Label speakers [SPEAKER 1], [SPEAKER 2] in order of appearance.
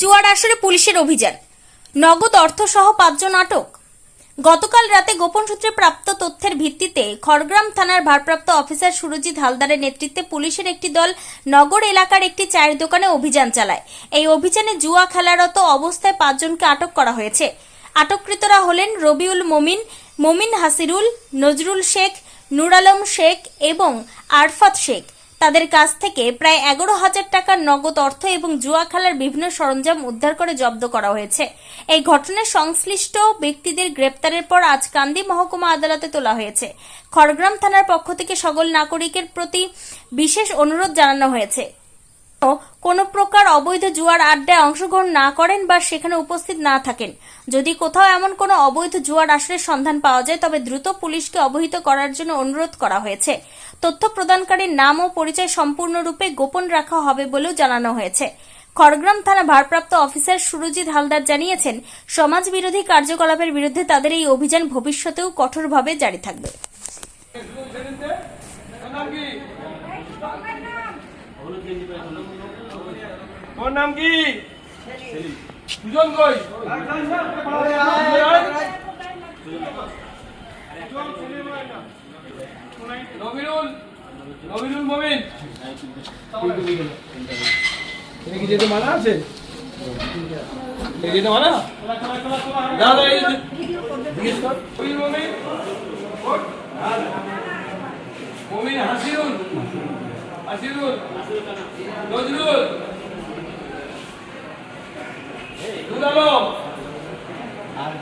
[SPEAKER 1] জুয়ার আসরে পুলিশের অভিযান। নগদ অর্থসহ পাঁচজন আটক। গতকাল রাতে গোপন সূত্রে প্রাপ্ত তথ্যের ভিত্তিতে খড়গ্রাম থানার ভারপ্রাপ্ত অফিসার সুরজিৎ হালদারের নেতৃত্বে পুলিশের একটি দল নগর এলাকার একটি চায়ের দোকানে অভিযান চালায়। এই অভিযানে জুয়া খেলারত অবস্থায় পাঁচজনকে আটক করা হয়েছে। আটককৃতরা হলেন রবিউল মমিন মমিন হাসিরুল, নজরুল শেখ নুর আলম শেখ এবং আরফাত শেখ। তাদের কাছ থেকে প্রায় এগারো হাজার টাকার নগদ অর্থ এবং জুয়া খেলার বিভিন্ন সরঞ্জাম উদ্ধার করে জব্দ করা হয়েছে। এই ঘটনায় সংশ্লিষ্ট ব্যক্তিদের গ্রেপ্তারের পর আজ কান্দি মহকুমা আদালতে তোলা হয়েছে। খড়গ্রাম থানার পক্ষ থেকে সকল নাগরিকের প্রতি বিশেষ অনুরোধ জানানো হয়েছে। কোনো প্রকার অবৈধ জুয়ার আড্ডায় অংশগ্রহণ না করেন বা সেখানে উপস্থিত না থাকেন। যদি কোথাও এমন কোনো অবৈধ জুয়ার আসরের সন্ধান পাওয়া যায়, তবে দ্রুত পুলিশকে অবহিত করার জন্য অনুরোধ করা হয়েছে। তথ্য প্রদানকারীর নাম ও পরিচয় সম্পূর্ণরূপে গোপন রাখা হবে বলেও জানানো হয়েছে। খড়গ্রাম থানা ভারপ্রাপ্ত অফিসার সুরজিৎ হালদার জানিয়েছেন সমাজ বিরোধী কার্যকলাপের বিরুদ্ধে তাদের এই অভিযান ভবিষ্যতেও কঠোরভাবে জারি থাকবে।
[SPEAKER 2] নাম কি? কি যেতে মানা আছে? যেতে মানা? দাদা এই জিজ্ঞেস কর। মমিন হাসিরুল হাসিরুল নজরুল। দুলালো আর